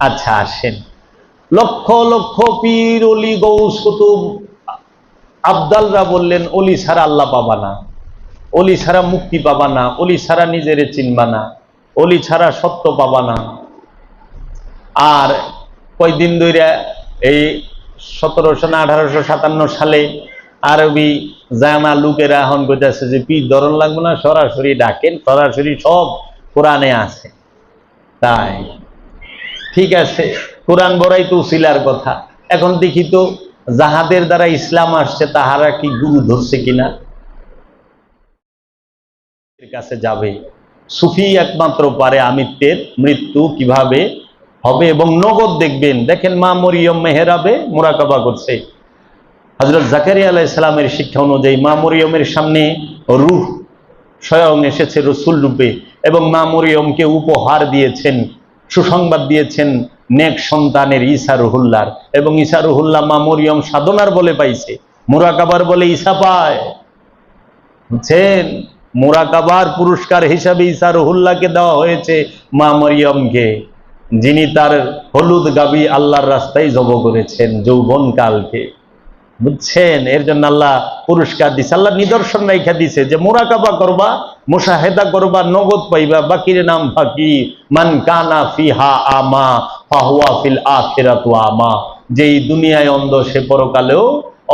আচ্ছা আসেন। লক্ষ লক্ষ পীর, অলি, গৌস, কুতুব। আবদালরা বললেন, অলি ছাড়া আল্লাহ পাবা না। অলি ছাড়া মুক্তি পাবা না। অলি ছাড়া নিজেরে চিনবা না। অলি ছাড়া সত্য পাবা না। আর কয়দিন ধরে এই সতেরোশো না আঠারোশো সাতান্ন সালে আরবি জানা লোকেরা এখন কইতেছে যে, পীর ধরন লাগবে না, সরাসরি ডাকেন, সরাসরি সব কোরআনে আছে। তাই। ঠিক আছে, কোরআন বড়াই তো উসিলার কথা। এখন দেখি তো যাহাদের দ্বারা ইসলাম আসছে, তাহারা কি গুরু ধরছে কিনা? কাছে যাবে। সুফি একমাত্র পারে আমিত্বের মৃত্যু কীভাবে হবে এবং নগদ দেখবেন। দেখেন মা মরিয়ম মেহেরাবে মোরাকাবা করছে। হজরত জাকারিয়া আলাহ ইসলামের শিক্ষা অনুযায়ী মা মরিয়মের সামনে রুহ স্বয়ং এসেছে রসুল রূপে এবং মা মরিয়মকে উপহার দিয়েছেন। সুসংবাদ দিয়েছেন নেক সন্তানের ঈসা রুহুল্লার। এবং ঈসা রুহুল্লাহ মা মরিয়ম সাধনার বলে পাইছে। মোরাকাবার বলে ঈসা পায়। বুঝছেন? মোরাকাবার পুরস্কার হিসাবে ঈসা রুহুল্লাহকে দেওয়া হয়েছে মা মরিয়মকে। যিনি তার হলুদ গাবি আল্লাহর রাস্তায় জব করেছেন যৌবন কালকে বুঝছেন? এর জন্য আল্লাহ পুরস্কার দিছে। আল্লাহ নিদর্শন রেখা দিছে যে মোরাকাবা করবা মুশাহেদা করবা নগদ পাইবা, বাকির নাম ফাকি মান কানা ফিহা আমা, ফাহুয়া ফিল আখিরাতু আমা। যেই দুনিয়ায় অন্ধ, সে পরকালেও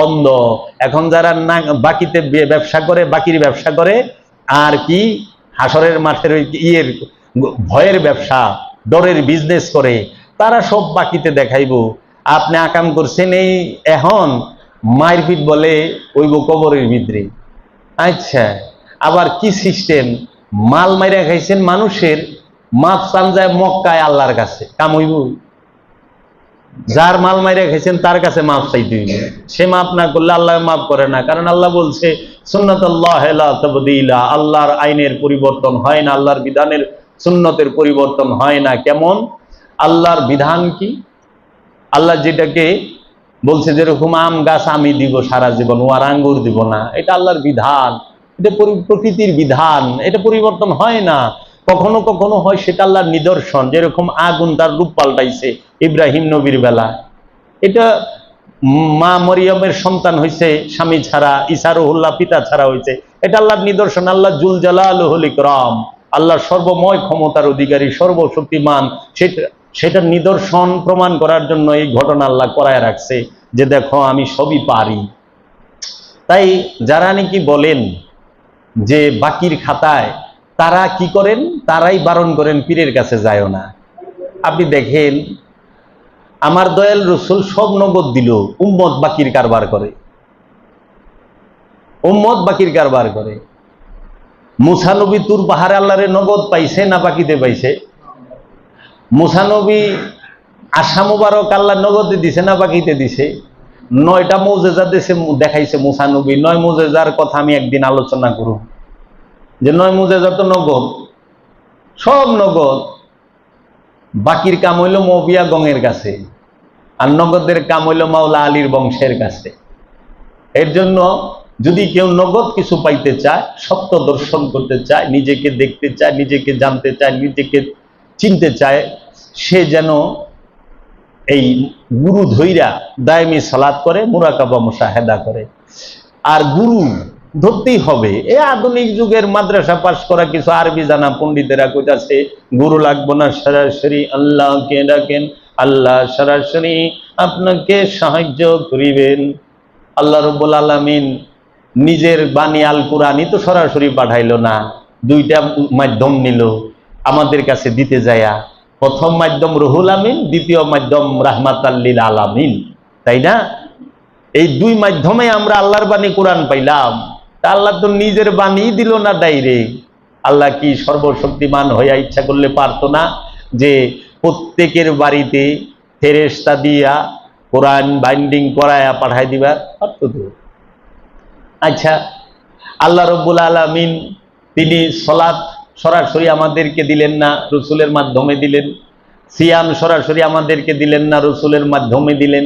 অন্ধ। এখন যারা না বাকিতে ব্যবসা করে, বাকির ব্যবসা করে, আর কি? হাসরের মাঠের ওই ইয়ের ভয়ের ব্যবসা, ডরের বিজনেস করে, তারা সব বাকিতে দেখাইবো। আপনি আকাম করছেন এই এখন, মারপিট বলে ওইব কবরের ভিতরে। আচ্ছা। আবার কি সিস্টেম মাল মাইরা খাইছেন মানুষের মাপ চান যায় মক্কায় আল্লাহর কাছে। কাম হইব? যার মাল মাইরা খাইছেন তার কাছে মাপ চাইতে হইবে। সে মাপ না করলে আল্লাহ মাপ করে না। কারণ আল্লাহ বলছে, সুন্নাতাল্লাহ তাবদীলা। আল্লাহর আইনের পরিবর্তন হয় না, আল্লাহর বিধানের সুন্নতের পরিবর্তন হয় না। কেমন? আল্লাহর বিধান কি? আল্লাহ যেটাকে বলছে, যেরকম আম গাছ আমি দিব সারা জীবন ও আর আঙ্গুর দিব না। এটা আল্লাহর বিধান। এটা পরি- প্রকৃতির বিধান, এটা পরিবর্তন হয় না। কখনো কখনো হয় সেটা আল্লাহর নিদর্শন, যেরকম আগুন তার রূপ পাল্টাইছে ইব্রাহিম নবীর বেলা। এটা মা মরিয়মের সন্তান হয়েছে স্বামী ছাড়া ইসারুল্লাহ পিতা ছাড়া হয়েছে এটা আল্লাহর নিদর্শন, আল্লাহ জুল জালাল ইকরাম। আল্লাহ সর্বময় ক্ষমতার অধিকারী, সর্বশক্তিমান। সেটা সেটার নিদর্শন প্রমাণ করার জন্য এই ঘটনা আল্লাহ করায় রাখছে যে দেখো আমি সবই পারি। তাই যারা নাকি বলেন যে বাকির খাতায় তারা কি করেন? তারাই বারণ করেন, পীরের কাছে যায়ও না। আপনি দেখেন, আমার দয়াল রসুল সব নগদ দিল, উম্মত বাকির কারবার করে। উম্মত বাকির কারবার করে। মুসানবী তুর পাহাড়ে আল্লাহরে নগদ পাইছে, না বাকিতে পাইছে? মুসানবী আশা মুবারক আল্লাহ নগদে দিছে, না বাকিতে দিছে? নয়টা মৌজেজা দেশে দেখাইছে মুসানবী নয় মৌজেজার কথা আমি একদিন আলোচনা করব যে নয় মৌজেজা তো নগদ সব নগদ বাকির কাম হইল মবিয়া গঙের কাছে। আর নগদের কাম হইল মাওলা আলীর বংশের কাছে। এর জন্য যদি কেউ নগদ কিছু পাইতে চায়, সত্য দর্শন করতে চায়, নিজেকে দেখতে চায়, নিজেকে জানতে চায়, নিজেকে চিনতে চায়, সে যেন এই গুরু ধৈরা দায়মি সালাত করে, মুরাকাবা মুশাহেদা করে। আর গুরু ধরতেই হবে। এই আধুনিক যুগের মাদ্রাসা পাশ করা কিছু আরবি জানা পণ্ডিতেরা কইতাছে, গুরু লাগবো না সরাসরি, আল্লাহকে ডাকেন। আল্লাহ সরাসরি আপনাকে সাহায্য করিবেন। আল্লাহ রব্বুল আলামিন নিজের বাণী আল কোরআনই তো সরাসরি পাঠাইলো না, দুইটা মাধ্যম নিল। আমাদের কাছে দিতে যায়া প্রথম মাধ্যম রুহুল আমিন, দ্বিতীয় মাধ্যম রাহমাত আল্লিল আলামিন। তাই না? এই দুই মাধ্যমে আমরা আল্লাহর বাণী কোরআন পাইলাম। তা আল্লাহ তো নিজের বাণী দিল না ডাইরেক্ট আল্লাহ কি সর্বশক্তিমান হইয়া ইচ্ছা করলে পারতো না যে প্রত্যেকের বাড়িতে ফেরেস্তা দিয়া কোরআন বাইন্ডিং করায়া পাঠাই দিবার? পারতো তো। আচ্ছা আল্লাহ রব্বুল আলমিন তিনি সলাৎ সরাসরি আমাদেরকে দিলেন না, রসুলের মাধ্যমে দিলেন। সিয়াম সরাসরি আমাদেরকে দিলেন না, রসুলের মাধ্যমে দিলেন।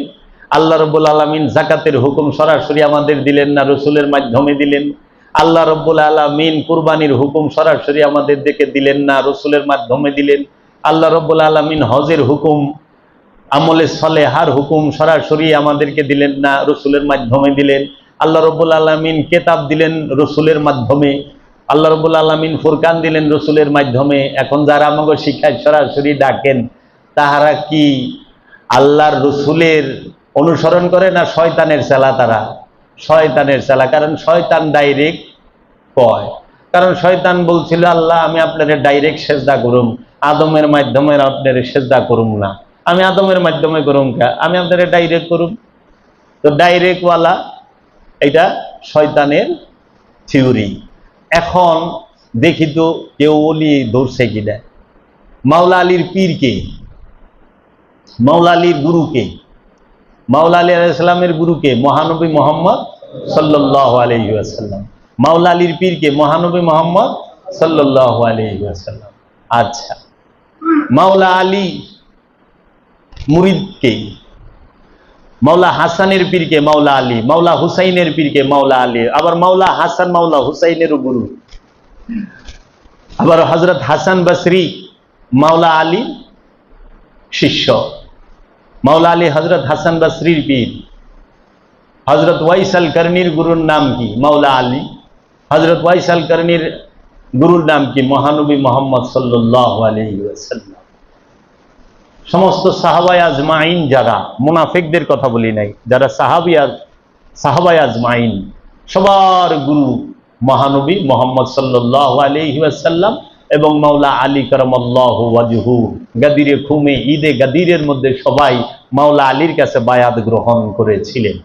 আল্লাহ রব্বুল আলমিন জাকাতের হুকুম সরাসরি আমাদের দিলেন না, রসুলের মাধ্যমে দিলেন। আল্লাহ রব্বুল আলমিন কুরবানির হুকুম সরাসরি আমাদের দেখে দিলেন না, রসুলের মাধ্যমে দিলেন। আল্লাহ রব্বুল আলমিন হজের হুকুম, আমলে সলে হার হুকুম সরাসরি আমাদেরকে দিলেন না, রসুলের মাধ্যমে দিলেন। আল্লাহ রবুল আলমিন কেতাব দিলেন রসুলের মাধ্যমে। আল্লাহ রবুল আলমিন ফুরকান দিলেন রসুলের মাধ্যমে। এখন যারা আমাকে শিক্ষায় সরাসরি ডাকেন, তাহারা কি আল্লাহর রসুলের অনুসরণ করে না শয়তানের চেলা তারা? শয়তানের চেলা, কারণ শয়তান ডাইরেক্ট কয়। কারণ শয়তান বলছিল, আল্লাহ, আমি আপনার ডাইরেক্ট সেজদা করুম। আদমের মাধ্যমে আপনার সেজদা করুম না। আমি আদমের মাধ্যমে করুম কা? আমি আপনার ডাইরেক্ট করুম? তো ডাইরেক্টওয়ালা এটা শয়তানের থিওরি এখন দেখি তো কেউ অলি ধরছে কিনা। মাওলা আলীর পীরকে মাওলা আলীর গুরুকে মাওলা আলী আলাইসাল্লামের গুরুকে মহানবী মোহাম্মদ সাল্লাহ আলহিহাসাল্লাম মাওলা আলীর পীরকে মহানবী মোহাম্মদ সাল্লাহ আলহিহাসাল্লাম আচ্ছা। মাওলা আলী মুরিদকে মাওলা হাসানের পীরকে মাওলা আলী, মাওলা হুসাইনের পীরকে মাওলা আলী, আবার মাওলা হাসান, মাওলা হুসাইনেরও গুরু। আবার হজরত হাসান বসরি, মাওলা আলী শিষ্য। মাওলা আলী হজরত হাসান বসরির পীর। হজরত ওয়াইসাল করনির গুরুর নাম কি? মাওলা আলী। হজরত ওয়াইসাল করনির গুরুর নাম কি? মহানবী মোহাম্মদ সাল্লাহ আলহিউসাল্লাম সমস্ত সাহাবাই আজমাইন যারা, মুনাফেকদের কথা বলি নাই, যারা সাহাবিয়া সাহাবাই আজমাইন, সবার গুরু মহানবী মোহাম্মদ সাল্লাহ আলহিউসাল্লাম এবং মাওলা আলী করমল্লাহ গাদিরে খুমে, ঈদে গাদিরের মধ্যে সবাই মাওলা আলীর কাছে বায়াত গ্রহণ করেছিলেন।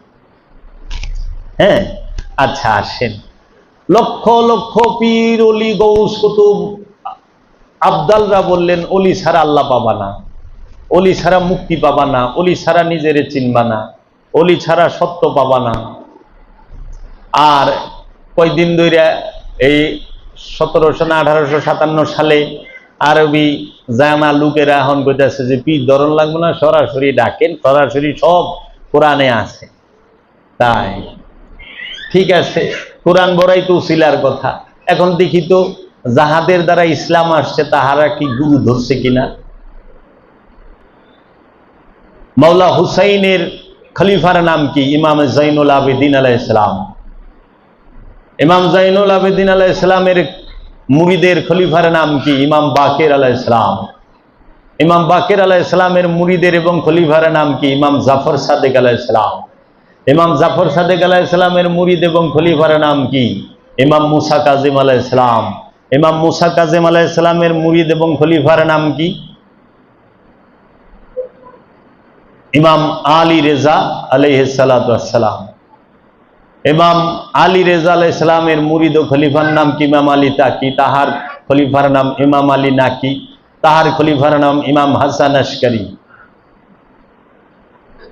হ্যাঁ আচ্ছা আসেন। লক্ষ লক্ষ পীর, অলি গৌস কুতুব আবদালরা বললেন, অলি ছাড়া আল্লাহ পাবা না। অলি ছাড়া মুক্তি পাবা না, অলি ছাড়া নিজেরে চিনবা না, অলি ছাড়া সত্য পাবা না। আর কয়দিন ধরে এই সতেরোশো না আঠারোশো সাতান্ন সালে আরবি জানা লোকেরা এখন কইতেছে যে, পীর, ধরন লাগবে না, সরাসরি ডাকেন, সরাসরি সব কোরআনে আছে। তাই। ঠিক আছে, কোরআন বড়াই তো উসিলার কথা। এখন দেখি তো যাহাদের দ্বারা ইসলাম আসছে, তাহারা কি গুরু ধরছে কিনা? মাওলা হুসাইনের খলিফার নাম কি? ইমাম জাইনুল আবেদিন আলাহ ইসলাম ইমাম জাইনুল আবেদিন আলাহ ইসলামের মুরিদের খলিফার নাম কি? ইমাম বাকের আলাহ ইসলাম ইমাম বাকের আলাহ ইসলামের মুরিদের এবং খলিফার নাম কি? ইমাম জাফর সাদেক আলাহ ইসলাম ইমাম জাফর সাদেক আলাহ ইসলামের মুরিদ এবং খলিফার নাম কি? ইমাম মুসা কাজিম আলাহ ইসলাম ইমাম মুসা কাজিম আলাহ ইসলামের মুরিদ এবং খলিফার নাম কি? ইমাম আলী রেজা আলাইসালাম ইমাম আলী রেজা আলাহ ইসলামের মুরিদ ও খলিফার নাম কি? ইমাম আলী তাকি তাহার খলিফার নাম ইমাম আলী নাকি তাহার খলিফার নাম ইমাম হাসান আশকারি।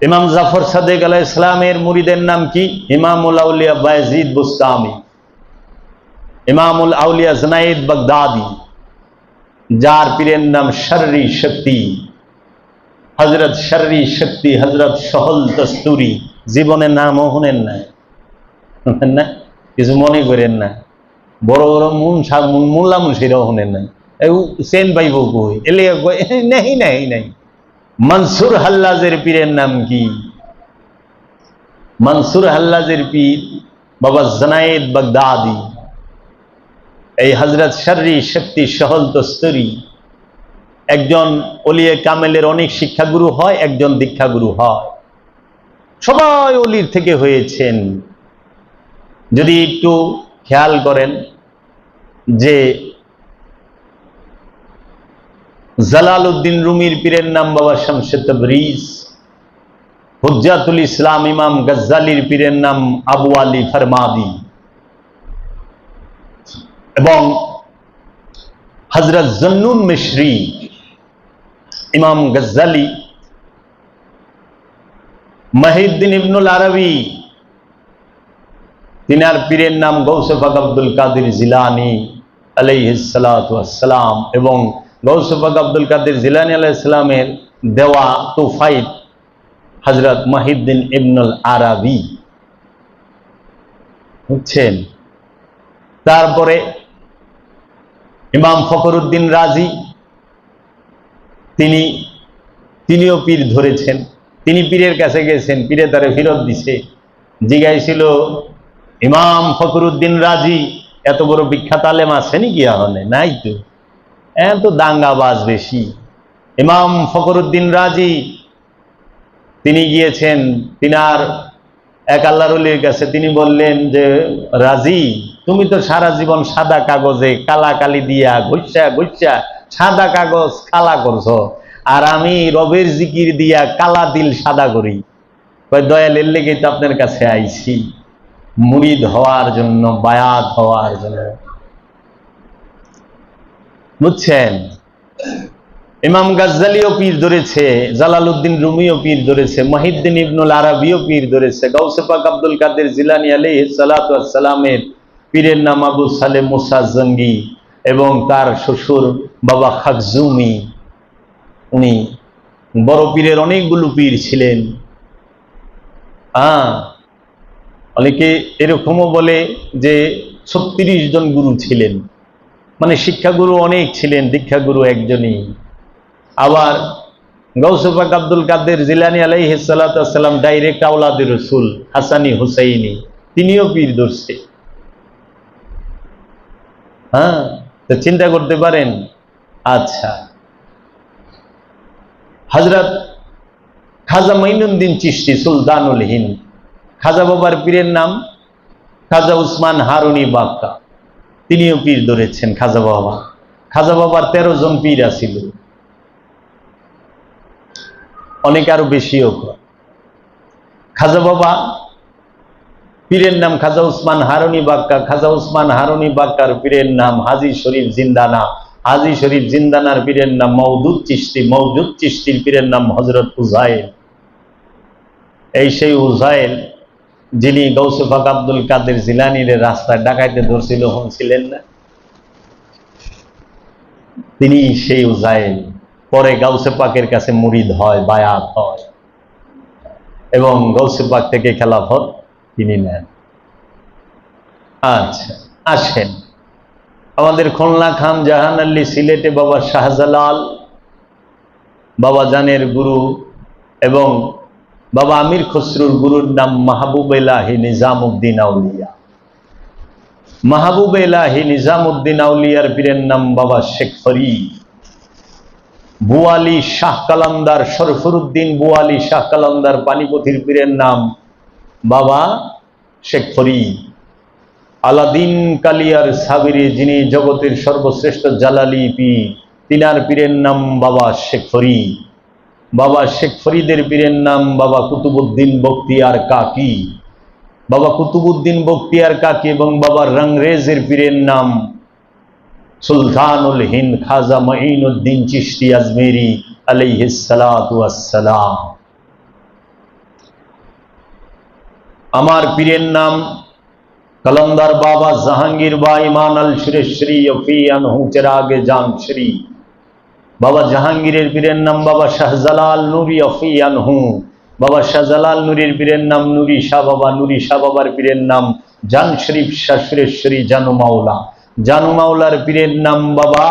ইমাম জাফর সাদেক আলাহ ইসলামের মুরিদের নাম কি? ইমামুল আউলিয়া বায়জিদ বুস্তামি। ইমামুল আউলিয়া জনাইদ বাগদাদি। যার পীরের নাম শর্রি শক্তি। হজরত শর্রি শক্তি হজরত সহল দস্তুরি জীবনের নামও শুনেন না কিছু মনে করেন না বড় বড় মুন মোল্লা মুন্সিরাও শুনেন না সেন পাইব কই? এলে নেই, নাই নাই। মনসুর হাল্লাজের পীরের নাম কি? মনসুর হাল্লাজের পীর বাবা জনায়েদ বাগদাদি। এই হজরত শর্রি শক্তি সহল দস্তরি। একজন অলিয়ে কামেলের অনেক শিক্ষাগুরু হয়, একজন দীক্ষাগুরু হয়। সবাই অলির থেকে হয়েছেন। যদি একটু খেয়াল করেন যে জালাল উদ্দিন রুমির পীরের নাম বাবা শামসে তবরিজ হুজাতুল ইসলাম ইমাম গজ্জালির পীরের নাম আবু আলী ফরমাদি এবং হজরত জন্নুন মিশ্রি ইমাম গজ্জালি, মহিউদ্দিন ইবনুল আরবি, তিনার পীরের নাম গৌসফাক আব্দুল কাদির জিলানি আলাইহিসালাম এবং গৌসফাক আব্দুল কাদির জিলানি আলাইসালামের দেওয়া তুফাইদ হজরত মহিউদ্দিন ইবনুল আরবি। বুঝছেন? তারপরে ইমাম ফখরুদ্দিন রাজি তিনি, তিনিও পীর ধরেছেন। তিনি পীরের কাছে গেছেন, পীরে তারে ফিরত দিছে। জিগাইছিল ইমাম ফখরুদ্দিন রাজি? এত বড় বিখ্যাত আলেম আসেনি কি আহনে নাই তো। এত দাঙ্গাবাজ বেশি। ইমাম ফখরুদ্দিন রাজি? তিনি গিয়েছেন, তিনার এক আল্লাহর কাছে তিনি বললেন যে, রাজি? তুমি তো সারা জীবন সাদা কাগজে কালা কালি দিয়া ঘুষা ঘুষা সাদা কাগজ কালা করছ। আর আমি রবের জিকির দিয়া কালা দিল সাদা করি। দয়ালের লেগে তো আপনার কাছে আইছি। মুরিদ হওয়ার জন্য, বায়াত হওয়ার জন্য। বুঝছেন? ইমাম গাজ্জালিও পীর ধরেছে, জালালউদ্দিন রুমিও পীর ধরেছে মহিদ্দিন ইবনুল আরবিও পীর ধরেছে গৌসে পাক আব্দুল কাদের জিলানি আলাইহিস সালাতু ওয়াস সালামের পীরের নাম আবু সালেম মুসা জঙ্গি এবং তার শ্বশুর বাবা খাকজুমি। উনি বড় পীরের অনেকগুলো পীর ছিলেন। হ্যাঁ অনেকে এরকমও বলে যে ছত্রিশ জন গুরু ছিলেন। মানে শিক্ষাগুরু অনেক ছিলেন, দীক্ষাগুরু একজনই। আবার গৌসফাক আব্দুল কাদের জিলানি আলাইহিসাল্লাম ডাইরেক্ট আওলাদের রসুল হাসানি হুসাইনি, তিনিও পীর ধরছে। হ্যাঁ তো চিন্তা করতে পারেন আচ্ছা। হজরত খাজা মঈনুদ্দিন চিশতি, সুলতানুল হিন্দ। খাজা বাবার পীরের নাম খাজা উসমান হারুনি বাক্কা তিনিও পীর ধরেছেন খাজা বাবা। খাজা বাবার তেরো জন পীর আছিল। অনেক আরও বেশিও খাজা বাবা, পীরের নাম খাজা উসমান হারুনি বাক্কা খাজা উসমান হারুনি বাক্কার পীরের নাম হাজি শরীফ জিন্দানা। হাজি শরীফ জিন্দানার পীরের নাম মৌদুদ চিস্তি মৌদুদ চিস্তির পীরের নাম হজরত উজাইল। এই সেই উজাইল, যিনি গৌসফাক আব্দুল কাদের জিলানির রাস্তায় ডাকাইতে ধরছিল ছিলেন না? তিনি সেই উজাইল, পরে গাউসে পাকের কাছে মুরিদ হয়, বায়াত হয়। এবং গৌসে পাক থেকে খেলাফত তিনি নেন। আচ্ছা আসেন। আমাদের খুলনা খান জাহান আল্লী সিলেটে বাবা শাহজালাল, বাবা জানের গুরু এবং বাবা আমির খসরুর গুরুর নাম মাহবুব এলাহি নিজামুদ্দিন আউলিয়া। মাহবুব এলাহি নিজামুদ্দিন আউলিয়ার পীরের নাম বাবা শেখ ফরিদ। বুয়ালি শাহ কালান্দার শরফরুদ্দিন বুয়ালি শাহ কালান্দার পানিপথির পীরের নাম বাবা শেখ ফরিদ। আলাদিন কালিয়ার সাবিরে যিনি জগতের সর্বশ্রেষ্ঠ জালালি পীর তিনার পীরের নাম বাবা শেখ ফরিদ বাবা শেখ ফরিদের পীরের নাম বাবা কুতুবুদ্দিন বক্তিয়ার কাকি। বাবা কুতুবুদ্দিন বক্তিয়ার কাকি এবং বাবা রংরেজের পীরের নাম সুলতানুল হিন্দ খাজা মঈনুদ্দিন চিশতি আজমেরি আলাইহিসালাম আমার পীরের নাম কলন্দার বাবা জাহাঙ্গীর বা ইমান আল সুরেশ্বরী অফি আনহু, চেরাগে জান শ্রী। বাবা জাহাঙ্গীরের পীরের নাম বাবা শাহজালাল নুরি অফি আনহু। বাবা শাহজালাল নুরির পীরের নাম নুরি শাহ বাবা, নুরি শাহ বাবার পীরের নাম জান শরীফ, শাহ সুরেশ্বরী জানু মাওলা। জানু মাওলার পীরের নাম বাবা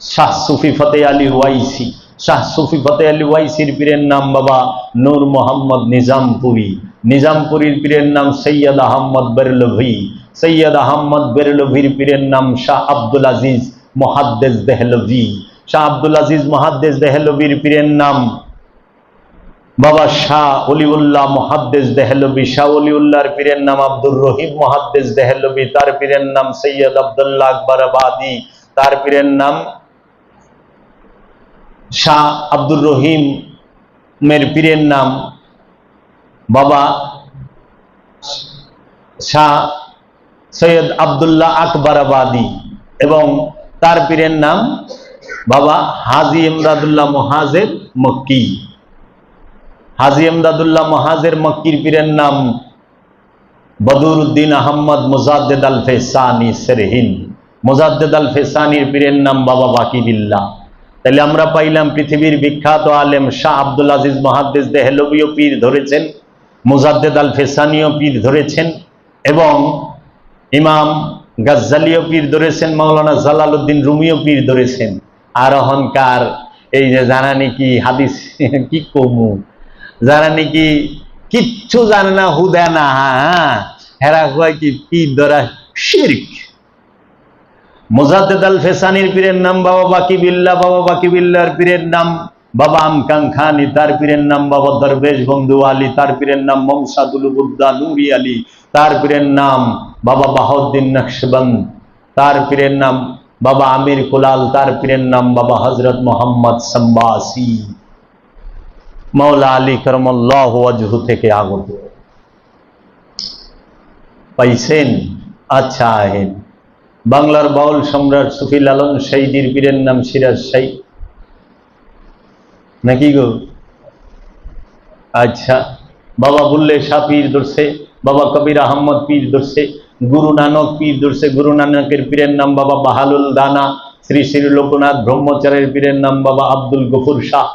শাহ সুফি ফতে আলী ওয়াইসি। শাহ সুফি ফতে আলী ওয়াইসির পীরের নাম বাবা নূর মোহাম্মদ নিজামপুরি। নিজামপুরীর পীরের নাম সৈয়দ আহম্মদ বেরলভি। সৈয়দ আহম্মদ বেরলভির পীরের নাম শাহ আব্দুল আজিজ মহাদ্দেজ দেহলভি। শাহ আব্দুল আজিজ মহাদ্দেজ দেহলভির পীরের নাম বাবা শাহ অলিউল্লাহ মহাদ্দেজ দেহলবি শাহ অলিউল্লাহর পীরের নাম আব্দুর রহিম মহাদ্দেজ দেহলবি তার পীরের নাম সৈয়দ আবদুল্লাহ আকবর আবাদি। তার পীরের নাম শাহ আব্দুর রহিম মের পীরের নাম বাবা শাহ সৈয়দ আবদুল্লাহ আবাদি এবং তার পীরের নাম বাবা হাজি ইমরাদুল্লাহ মহাজের মক্কি। হাজি এমদাদুল্লাহ মহাজের মক্কির পীরের নাম বদরুদ্দিন আহম্মদ মুজাদ্দেদ আল ফেসানি সেরহিন। মুজাদ্দেদ আল ফেসানির পীরের নাম বাবা বাকিবিল্লাহ তাহলে আমরা পাইলাম পৃথিবীর বিখ্যাত আলেম শাহ আব্দুল আজিজ মহাদ্দেজ দেহলবীয় পীর ধরেছেন। মুজাদ্দেদ আল ফেসানিও পীর ধরেছেন এবং ইমাম গাজ্জালিও পীর ধরেছেন, মাওলানা জালালউদ্দিন রুমিও পীর ধরেছেন। আর অহংকার এই যে যারা নাকি হাদিস, কি কমু? যারা নাকি কিচ্ছু জানে না, হুদা না হ্যাঁ? হেরা কয় কি, পীর ধরা শির্ক। মোজাদ্দেদ আল ফেসানির পীরের নাম বাবা বাকি বিল্লা, বাবা বাকি বিল্লার পীরের নাম বাবা আমকাং খানি তার পীরের নাম বাবা দরবেশ বন্ধু আলী, তার পীরের নাম মমসাদুল বুদ্দা নুরি আলী, তার পীরের নাম বাবা বাহাউদ্দিন নকশবন্দ তার পীরের নাম বাবা আমির কুলাল, তার পীরের নাম বাবা হজরত মোহাম্মদ সম্বাসি। মৌলা আলী করমল্লাহ ওয়াজহু থেকে আগত। পাইছেন? আচ্ছা আহেন। বাংলার বাউল সম্রাট সুফি লালন শাহীদির পীরের নাম সিরাজ শাহী। নাকি গো? আচ্ছা বাবা বুল্লে শাহ পীর ধরছে, বাবা কবির আহম্মদ পীর ধরছে, গুরু নানক পীর ধরছে, গুরু নানকের পীরের নাম বাবা বাহালুল দানা, শ্রী শ্রী লোকনাথ ব্রহ্মচারের পীরের নাম বাবা আব্দুল গফুর শাহ।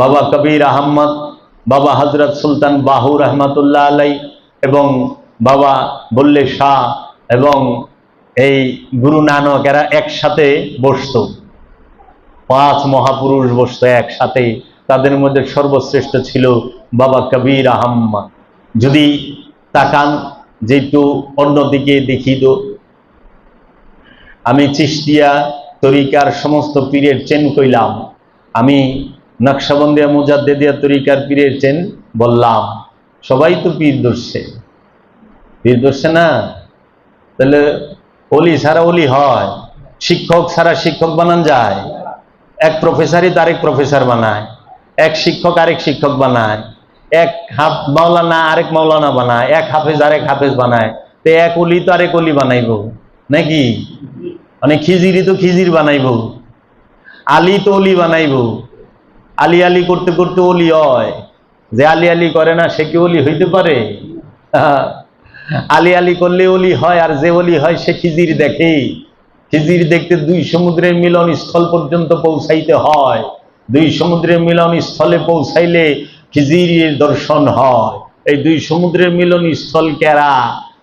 বাবা কবির আহম্মদ, বাবা হজরত সুলতান বাহু রহমতুল্লাহ আলাই এবং বাবা বল্লে শাহ এবং এই গুরু নানক এরা একসাথে বসতো। পাঁচ মহাপুরুষ বসতো একসাথে, তাদের মধ্যে সর্বশ্রেষ্ঠ ছিল বাবা কবির আহম্মদ। যদি তাকান, যে অন্যদিকে দেখি আমি চিস্তিয়া তরিকার সমস্ত পীরের চেন কইলাম। আমি নকশাবন্দিয়া মুজাদ্দেদিয়া তরিকার পীরের চেন বললাম। সবাই তো পীর ধরছে পীর ধরছে না? তাহলে অলি ছাড়া অলি হয়, শিক্ষক ছাড়া শিক্ষক বানান যায়। এক প্রফেসরই তারেক প্রফেসর বানায়, এক শিক্ষক আরেক শিক্ষক বানায়, এক হাফ মাওলানা আরেক মাওলানা বানায়, এক হাফেজ আরেক হাফেজ বানায়, তো এক অলি তো আরেক অলি বানাইব, নাকি? মানে খিজিরি তো খিজির বানাইব, আলী তো অলি বানাইব, আলি আলি করতে করতে অলি হয়, যে আলি আলি করে না সে কি অলি হইতে পারে? আলি আলি করলে অলি হয় আর যে অলি হয় সে খিজির দেখে খিজির দেখতে দুই সমুদ্রের মিলন স্থল পর্যন্ত পৌঁছাইতে হয়। দুই সমুদ্রের মিলন স্থলে পৌঁছাইলে খিজিরের দর্শন হয়। এই দুই সমুদ্রের মিলন স্থল কেরা?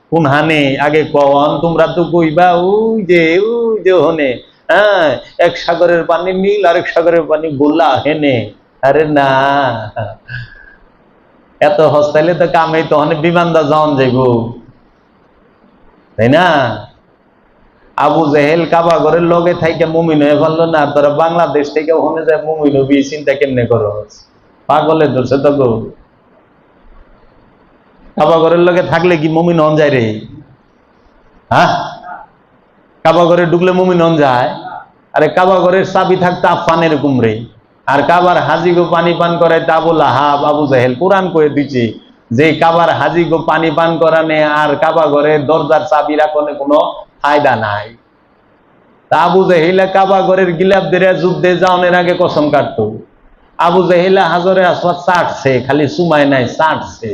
কোনহানে আগে কন তোমরা তো কইবা, ওই যে ওই যে হনে হ্যাঁ এক সাগরের পানি নীল আরেক সাগরের পানি গোলা হেনে। আরে না। এত হস্তাইলে তো কামে তো অনেক বিমানদা যাওয়ান যাইব। তাই না? আবু জেহেল কাবা ঘরের লগে থাইকে মুমিন হয়ে পারল না তোরা বাংলাদেশ থেকে ওখানে যায় মুমিন হবি চিন্তা কেমনে করো? পাগলে ধরছে তো গো। কাবা ঘরের লগে থাকলে কি মুমিন হন যায় রে? হ্যাঁ? কাবা ঘরে ঢুকলে মুমিন হন যায়? আরে কাবা ঘরের চাবি থাকতে আফান এরকম আর কাবার হাজি গো পানি পান করে তাবুল হাব আবু জাহেল কোরআন করে দিচ্ছে যে কাবার হাজি গো পানি পান করানে আর কাবা ঘরের দরজার চাবি রাখনে কোনো ফায়দা নাই। তা আবু জাহিলা কাবা ঘরের গিলাপ দেরে যুদ্ধে যাওয়ার আগে কসম কাটতো। আবু জাহিলা হাজরে আসওয়াদ চাটছে, খালি সুমায় নাই, চাটছে।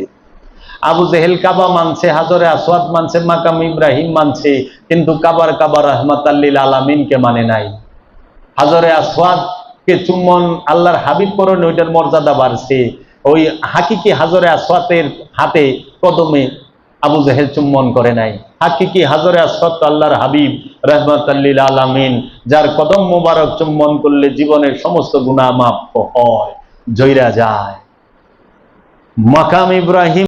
আবু জেহেল কাবা মানছে, হাজরে আসওয়াদ মানছে, মাকাম ইব্রাহিম মানছে, কিন্তু কাবার কাবার রহমত আল্লিল আলামিনকে মানে নাই। হাজরে আসওয়াদ কে চুম্বন আল্লাহর হাবিব করেন ওইটার মর্যাদা বাড়ছে। ওই হাকিকি হাজরে আসওয়াতের হাতে কদমে আবু জাহেল চুম্বন করে নাই। হাকিকি হাজরে আসফত আল্লাহর হাবিব রহমত আল্লিল আলামিন, যার কদম মোবারক চুম্বন করলে জীবনের সমস্ত গুণা মাফ হয় জয়রা যায়। মাকাম ইব্রাহিম